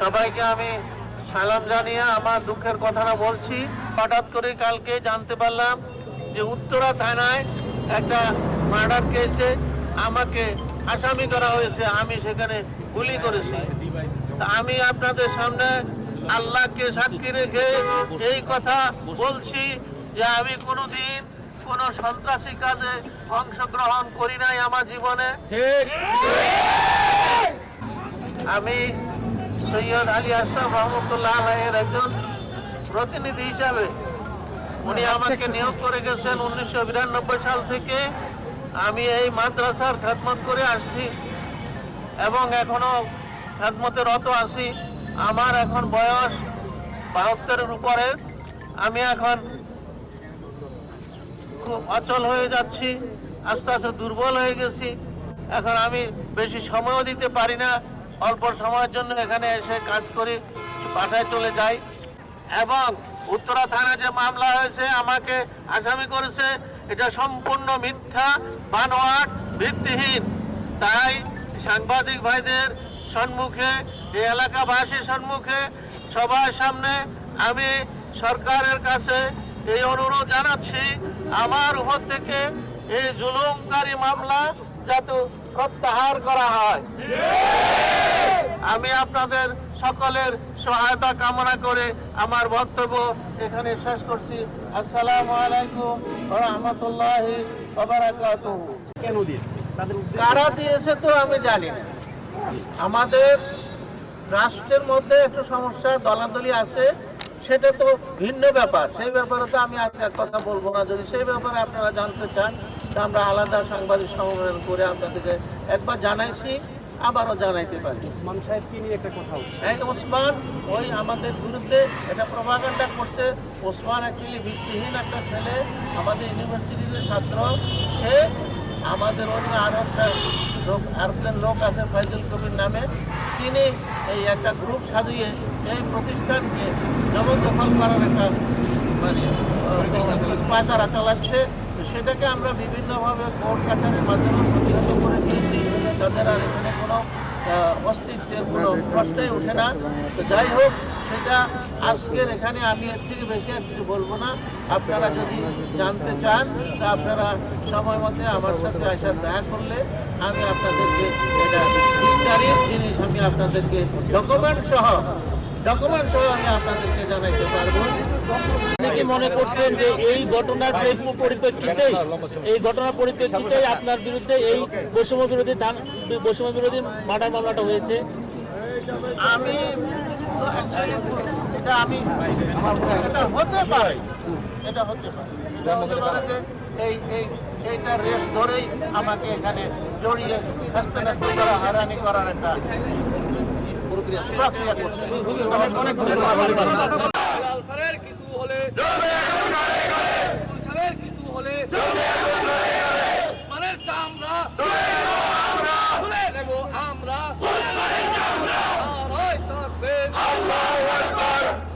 সবাইকে আমি সালাম জানিয়ে আমার দুঃখের কথাটা বলছি। হঠাৎ করে কালকে জানতে পারলাম যে উত্তরা থানায় একটা মার্ডার কেসে আমাকে আসামি করা হয়েছে। আমি সেখানে গুলি করেছি। তা আমি আপনাদের সামনে আল্লাহকে সাক্ষী রেখে এই কথা বলছি যে আমি কোনোদিন কোনো সন্ত্রাসী কাজে অংশগ্রহণ করি নাই আমার জীবনে। আমি সৈয়দ আলী আশরাফ রহমতুল্লাহ আলাইয়ের একজন প্রতিনিধি হিসাবে। উনি আমাকে নিয়োগ করে গেছেন উনিশশো বিরানব্বই সাল থেকে। আমি এই মাদ্রাসার খেদমত করে আসছি এবং এখনও খেদমতে রত আছি। আমার এখন বয়স বাহাত্তরের উপরে। আমি এখন খুব অচল হয়ে যাচ্ছি আস্তে আস্তে দুর্বল হয়ে গেছি। এখন আমি বেশি সময়ও দিতে পারি না। অল্প সময়ের জন্য এখানে এসে কাজ করি, বাসায় চলে যাই। এবং উত্তরা থানায় যে মামলা হয়েছে, আমাকে আসামি করেছে, এটা সম্পূর্ণ মিথ্যা, বানোয়াট, ভিত্তিহীন। তাই সাংবাদিক ভাইদের সম্মুখে, এই এলাকাবাসীর সম্মুখে সবার সামনে আমি সরকারের কাছে এই অনুরোধ জানাচ্ছি, আমার উপর থেকে এই জুলুমকারী মামলা যাতে প্রত্যাহার করা হয়। আমি আপনাদের সকলের সহায়তা কামনা করে আমার বক্তব্য এখানে শেষ করছি। আসসালামু আলাইকুম রহমতুল্লাহ কেন দিয়েছে কারা দিয়েছে তো আমি জানি না। আমাদের রাষ্ট্রের মধ্যে একটু সমস্যা দলাদলি আছে সেটা তো ভিন্ন ব্যাপার। সেই ব্যাপারে তো আমি আজকে কথা বলব না। যদি সেই ব্যাপারে আপনারা জানতে চান আমরা আলাদা সাংবাদিক সম্মেলন করে আপনাদেরকে একবার জানাইছি। আবারও জানাইতে পারি। ওসমান সাহেবকে নিয়ে একটা কথা হচ্ছে? এই ওসমান ওই আমাদের বিরুদ্ধে এটা প্রভাকাণ্ডা করছে। ওসমান অ্যাকচুয়ালি ভিত্তিহীন একটা ছেলে আমাদের ইউনিভার্সিটির ছাত্র। সে আমাদের অন্য আর একটা লোক আরেকজন লোক আছে ফাইজুল কবির নামে। তিনি এই একটা গ্রুপ সাজিয়ে এই প্রতিষ্ঠানকে জবরদখল করার একটা মানে পাচারা চালাচ্ছে। সেটাকে আমরা বিভিন্নভাবে কোর্ট কাছারির মাধ্যমে প্রতিহত করে দিয়েছি। তাদের আর এখানে কোনো অস্তিত্বের কোনো কষ্টই ওঠে না। তো যাই হোক, সেটা আজকের এখানে আমি এর থেকে বেশি আর কিছু বলব না। আপনারা যদি জানতে চান, তা আপনারা সময় মতে আমার সাথে আসার দেখা করলে আমি আপনাদেরকে এটা বিস্তারিত জিনিস আমি আপনাদেরকে ডকুমেন্ট সহ ডকুমেন্ট সহ আমি আপনাদেরকে জানাইতে পারব। আপনি কি মনে করছেন যে এই ঘটনার পরিপ্রেক্ষিতে এই ঘটনার পরিপ্রেক্ষিতে আপনার বিরুদ্ধে এই বৈষম্য বিরোধী বৈষম্য বিরোধী মার্ডার মামলাটা হয়েছে। আমি এটা আমি এটা হতে পারে এটা হতে পারে। এটা হতে পারে যে এই এই এইটা রেস ধরেই আমাকে এখানে জড়িয়ে স্বাস্থ্য করা হারানি করার একটা প্রক্রিয়া অনেক কিছু